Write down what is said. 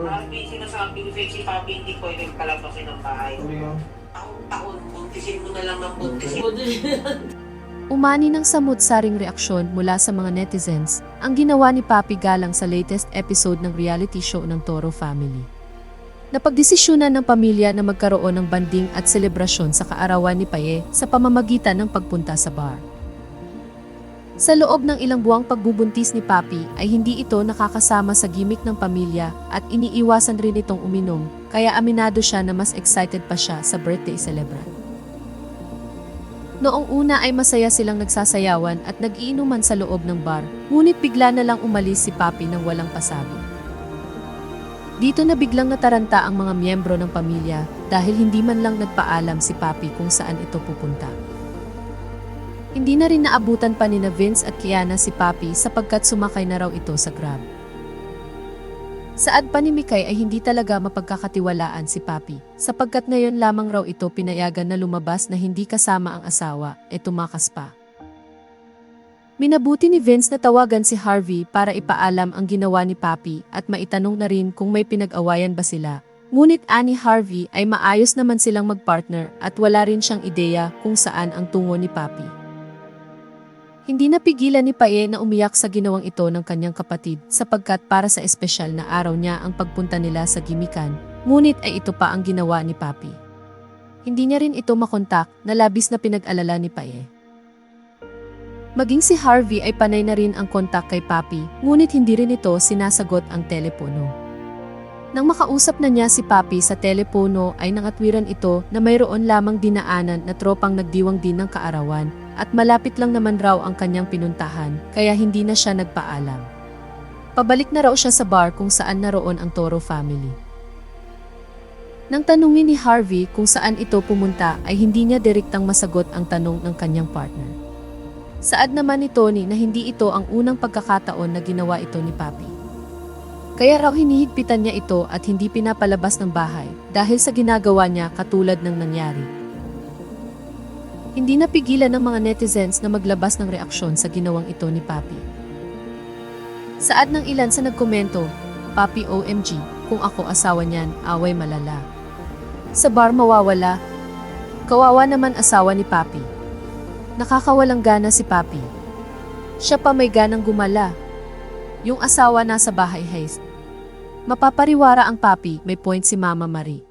po yung sinasabi ko sa'yo, si Papi hindi pwedeng palabasin ng bahay. Taon-taon, buntisin mo na lang ng buntisin. Umani ng samut-saring reaksyon mula sa mga netizens ang ginawa ni Papi Galang sa latest episode ng reality show ng Toro Family. Napagdesisyonan ng pamilya na magkaroon ng banding at selebrasyon sa kaarawan ni Paye sa pamamagitan ng pagpunta sa bar. Sa loob ng ilang buwang pagbubuntis ni Papi ay hindi ito nakakasama sa gimmick ng pamilya at iniiwasan rin itong uminom kaya aminado siya na mas excited pa siya sa birthday celebrant. Noong una ay masaya silang nagsasayawan at nag-iinuman sa loob ng bar, ngunit bigla na lang umalis si Papi nang walang pasabi. Dito na biglang nataranta ang mga miyembro ng pamilya dahil hindi man lang nagpaalam si Papi kung saan ito pupunta. Hindi na rin naabutan pa ni na Vince at Kiana si Papi sapagkat sumakay na raw ito sa Grab. Saad pa ni Mikay ay hindi talaga mapagkakatiwalaan si Papi, sapagkat ngayon lamang raw ito pinayagan na lumabas na hindi kasama ang asawa, e tumakas pa. Minabuti ni Vince na tawagan si Harvey para ipaalam ang ginawa ni Papi at maitanong na rin kung may pinag-awayan ba sila. Ngunit ani Harvey ay maayos naman silang magpartner at wala rin siyang ideya kung saan ang tungo ni Papi. Hindi napigilan ni Pae na umiyak sa ginawang ito ng kanyang kapatid sapagkat para sa espesyal na araw niya ang pagpunta nila sa gimikan, ngunit ay ito pa ang ginawa ni Papi. Hindi niya rin ito makontak na labis na pinag-alala ni Pae. Maging si Harvey ay panay na rin ang kontak kay Papi, ngunit hindi rin ito sinasagot ang telepono. Nang makausap na niya si Papi sa telepono ay nangatwiran ito na mayroon lamang dinaanan na tropang nagdiwang din ng kaarawan at malapit lang naman raw ang kanyang pinuntahan kaya hindi na siya nagpaalam. Pabalik na raw siya sa bar kung saan naroon ang Toro family. Nang tanungin ni Harvey kung saan ito pumunta ay hindi niya direktang masagot ang tanong ng kanyang partner. Saad naman ni Tony na hindi ito ang unang pagkakataon na ginawa ito ni Papi. Kaya raw hinihigpitan niya ito at hindi pinapalabas ng bahay dahil sa ginagawa niya katulad ng nangyari. Hindi napigilan ng mga netizens na maglabas ng reaksyon sa ginawang ito ni Papi. Saad ng ilan sa nagkomento, Papi OMG, kung ako asawa niyan, away malala. Sa bar mawawala, kawawa naman asawa ni Papi. Nakakawalang gana si Papi. Siya pa may ganang gumala. Yung asawa nasa bahay heist. Mapapariwara ang papi, may point si Mama Marie.